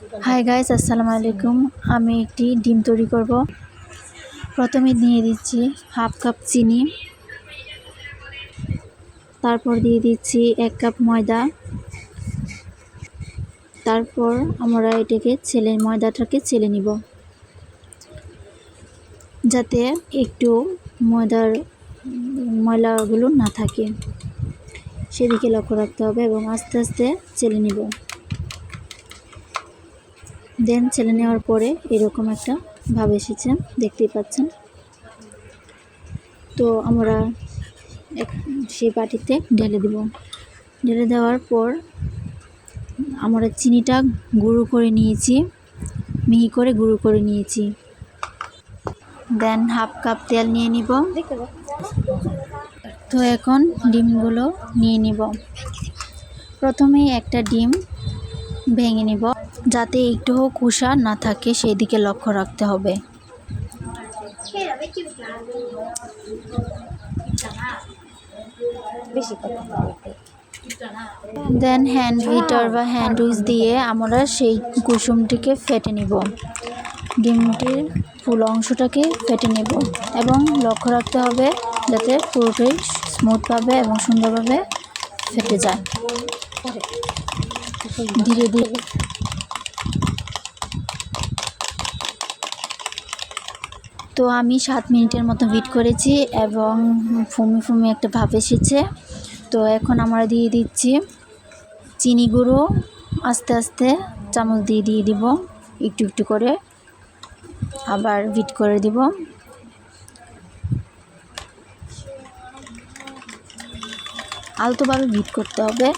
Hi guys আসসালামু আলাইকুম আমি একটি ডিম তৈরি করব। প্রথমে দিয়ে দিচ্ছি হাফ কাপ চিনি। তারপর দিয়ে দিচ্ছি এক কাপ ময়দা। তারপর আমরা এটাকে ছেলে ময়দাটাকে ছেলে নিব। যাতে একটু ময়দার, ময়লাগুলো না থাকে। সেদিকে লক্ষ্য রাখতে হবে এবং আস্তে আস্তে চেলে নিব। দেন ছেলে নেওয়ার পরে এরকম একটা ভাব এসেছে, দেখতেই পাচ্ছেন। তো আমরা সেই বাটিতে ঢেলে দেব। ঢেলে দেওয়ার পর আমরা চিনিটা গুঁড়ো করে নিয়েছি, মিহি করে গুঁড়ো করে নিয়েছি। দেন হাফ কাপ তেল নিয়ে নিব। তো এখন ডিমগুলো নিয়ে নিব। প্রথমেই একটা ডিম ভেঙে নিব। যাতে একটুও কুষা না থাকে সেই দিকে লক্ষ্য রাখতে হবে। দেন হ্যান্ড হিটার বা হ্যান্ড উইচ দিয়ে আমরা সেই কুসুমটিকে ফেটে নিব। ডিমটির ফুল অংশটাকে ফেটে নেব এবং লক্ষ্য রাখতে হবে যাতে পুরোটাই স্মুথভাবে এবং সুন্দরভাবে ফেটে যায়। ধীরে ধীরে তো আমি সাত মিনিটের মতো বিট করেছি এবং ফুমি ফুমি একটা ভাব এসেছে। তো এখন আমরা দিয়ে দিচ্ছি চিনি গুঁড়ো, আস্তে আস্তে চামচ দিয়ে দিয়ে দিব, একটু একটু করে আবার বিট করে দিব। আলতোভাবে বিট করতে হবে।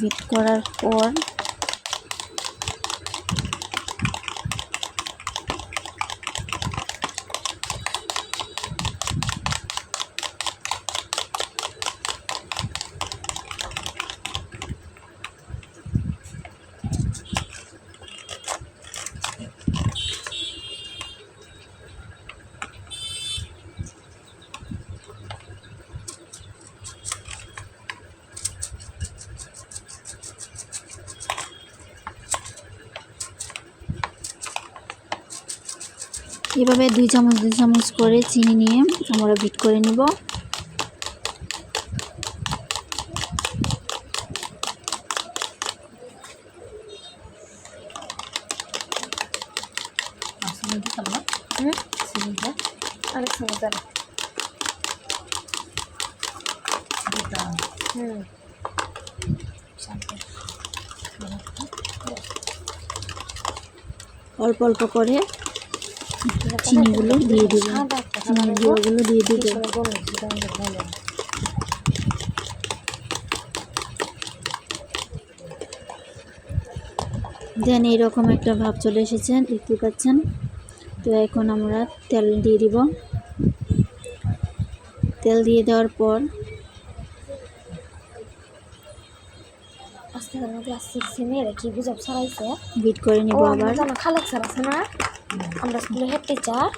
বিট করার পর এভাবে দুই চামচ দুই চামচ করে চিনি নিয়ে আমরা বিট করে নিব। অল্প অল্প করে চিনিগুলো দিয়ে দিব গুঁড়োগুলো দিয়ে দিব। দেন এইরকম একটা ভাব চলে এসেছে দেখতে পাচ্ছেন? তো এখন আমরা তেল দিয়ে দিব। তেল দিয়ে দেওয়ার পর বুঝাব ছাড়াইছে। বিট করে নিব আবার। খালেক স্যার আছে না? আমরা স্কুলে হেড টিচার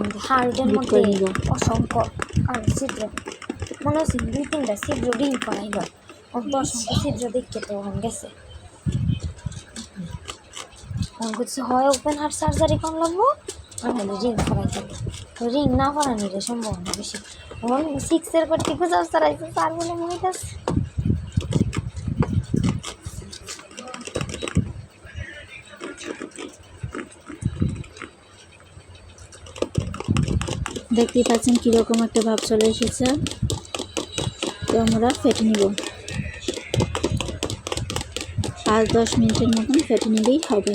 মধ্যে। অসংখ্য আর ছিদ্র। মনে হচ্ছে দুই তিনটা ছিদ্র রিং করাইল অন্ত অসংখ্য ছিদ্র দেখতে তো গেছে। হয় ওপেন হার্ট সার্জারি কম লাগবো আর হলে রিং রিং না করানোর সম্ভাবনা বেশি। সিক্সের পর চালাইছে তার বলে মনে দেখতেই পাচ্ছেন কীরকম একটা ভাব চলে এসেছে। তো আমরা ফেটে নিব। পাঁচ দশ মিনিটের মতন ফেটে নিলেই হবে।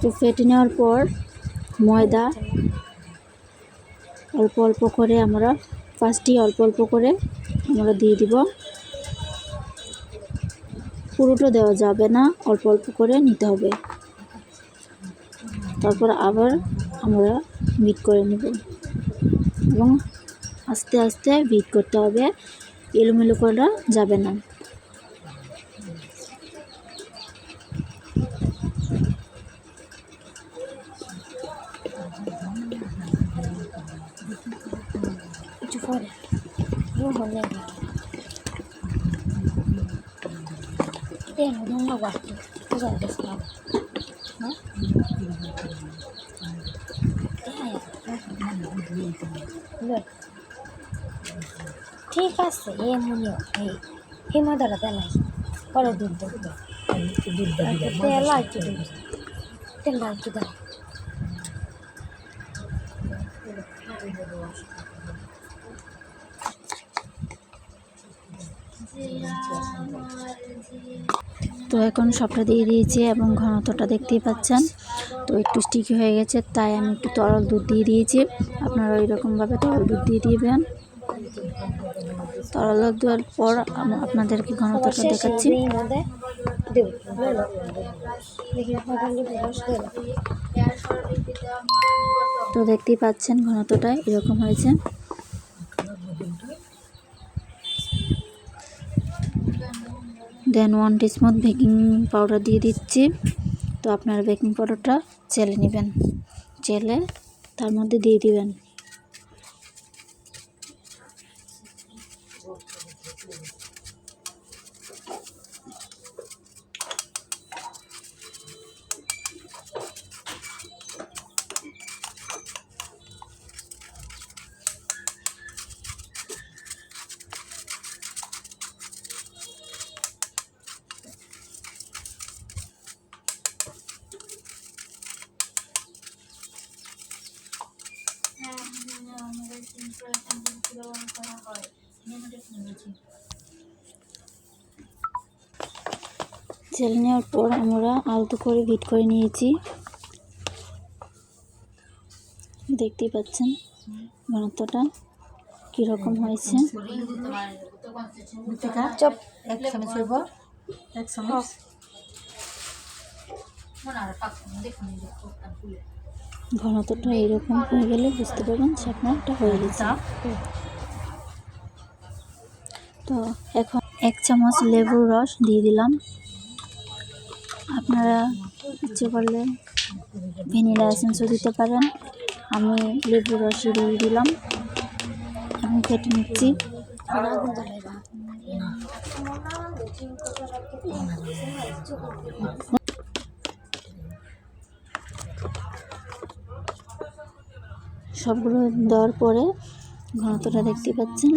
তো ফেটে নেওয়ার পর ময়দা অল্প অল্প করে আমরা ফার্স্টেই অল্প অল্প করে আমরা দিয়ে দিব। পুরোটা দেওয়া যাবে না, অল্প অল্প করে নিতে হবে। তারপর আবার আমরা বিট করে নেব। এবং আস্তে আস্তে বিট করতে হবে, এলোমেলো করা যাবে না। একটু পরে হলে তেল ধন্য বাড়তো বুঝা গেছে না হ্যাঁ লে। ঠিক আছে এ মনে এই এই ময়দাটা তেলাই পরে দুধ দেবো তেল আর একটু দুধ তেল আর একটু দাও তো এখন সবটা দিয়ে দিয়েছি এবং ঘনত্বটা দেখতেই পাচ্ছেন। তো একটু স্টিকি হয়ে গেছে তাই আমি একটু তরল দুধ দিয়ে দিয়েছি। আপনারা ওই রকমভাবে তরল দুধ দিয়ে দিবেন। তরল দুধ দেওয়ার পর আম- আপনাদেরকে ঘনত্বটা দেখাচ্ছি। তো দেখতেই পাচ্ছেন ঘনত্বটা এরকম হয়েছে। Then one teaspoon baking powder দিয়ে দিচ্ছি। তো আপনার বেকিং পাউডারটা চেলে নেবেন। চেলে তার মধ্যে দিয়ে দিবেন। চেলে নেওয়ার পর আমরা আলতো করে ভিট করে নিয়েছি। দেখতেই পাচ্ছেন ঘনত্বটা কীরকম হয়েছে। চপ এক চামচ হইব। এক চামচ। ঘনত্বটা এরকম হয়ে গেলে বুঝতে পারবেন আপনারটা হয়ে গেছে। তো এখন এক চামচ লেবুর রস দিয়ে দিলাম। আপনারা ইচ্ছে করলে ভ্যানিলা এসেন্সও দিতে পারেন। আমি লেবুর রসই দিয়ে দিলাম। আমি কেটে নিচ্ছি। সবগুলো দেওয়ার পরে ঘনত্বটা দেখতে পাচ্ছেন?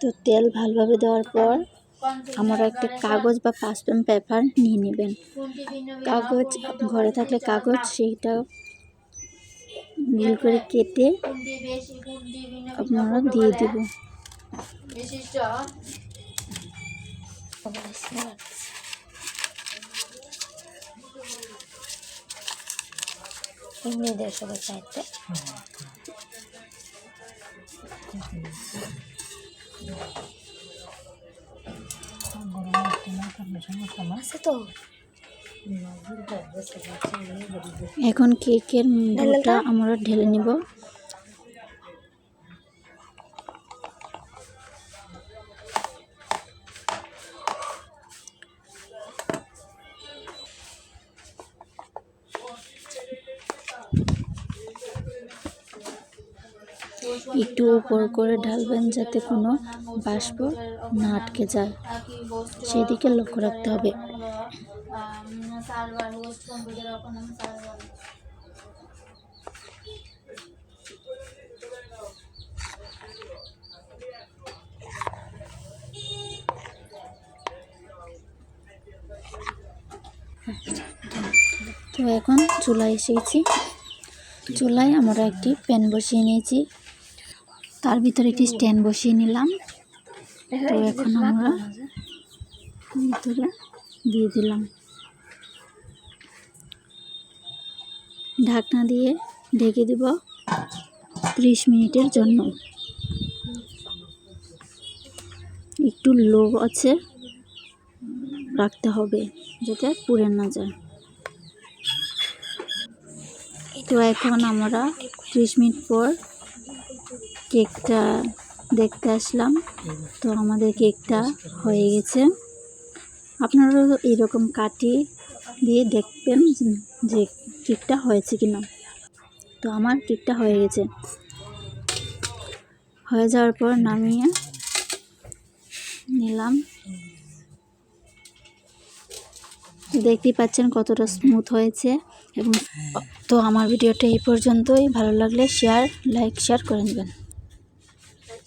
তো তেল ভালোভাবে দেওয়ার পর আমরা একটা কাগজ বা পাসপেন পেপার নিয়ে নেবেন। কাগজ, ঘরে থাকলে কাগজ, সেইটা মিল করে কেটে আপনারা দিয়ে দেব। এমনি দেড়শো চাইতে আছে তো। এখন কেকের ডোটা আমরা ঢেলে নিব। একটু উপর করে ঢালবেন যাতে কোনো বাষ্প না আটকে যায়। সেদিকে লক্ষ্য রাখতে হবে। তো এখন চুলায় এসেছি চুলায় আমরা একটি প্যান বসিয়ে নিয়েছি। তার ভিতরে একটি স্ট্যান্ড বসিয়ে নিলাম। তো এখন আমরা ভিতরে দিয়ে দিলাম। ঢাকনা দিয়ে ঢেকে দিব ত্রিশ মিনিটের জন্য। একটু লো আছে, রাখতে হবে যাতে পুড়ে না যায়। তো এখন আমরা ত্রিশ মিনিট পর কেকটা দেখতে আসলাম। তো আমাদের কেকটা হয়ে গেছে। আপনারাও এরকম কাটি দিয়ে দেখবেন যে কেকটা হয়েছে কি না তো আমার কেকটা হয়ে গেছে। হয়ে যাওয়ার পর নামিয়ে নিলাম। দেখতেই পাচ্ছেন কতটা স্মুথ হয়েছে এবং তো আমার ভিডিওটা এই পর্যন্তই। ভালো লাগলে শেয়ার লাইক শেয়ার করে নেবেন।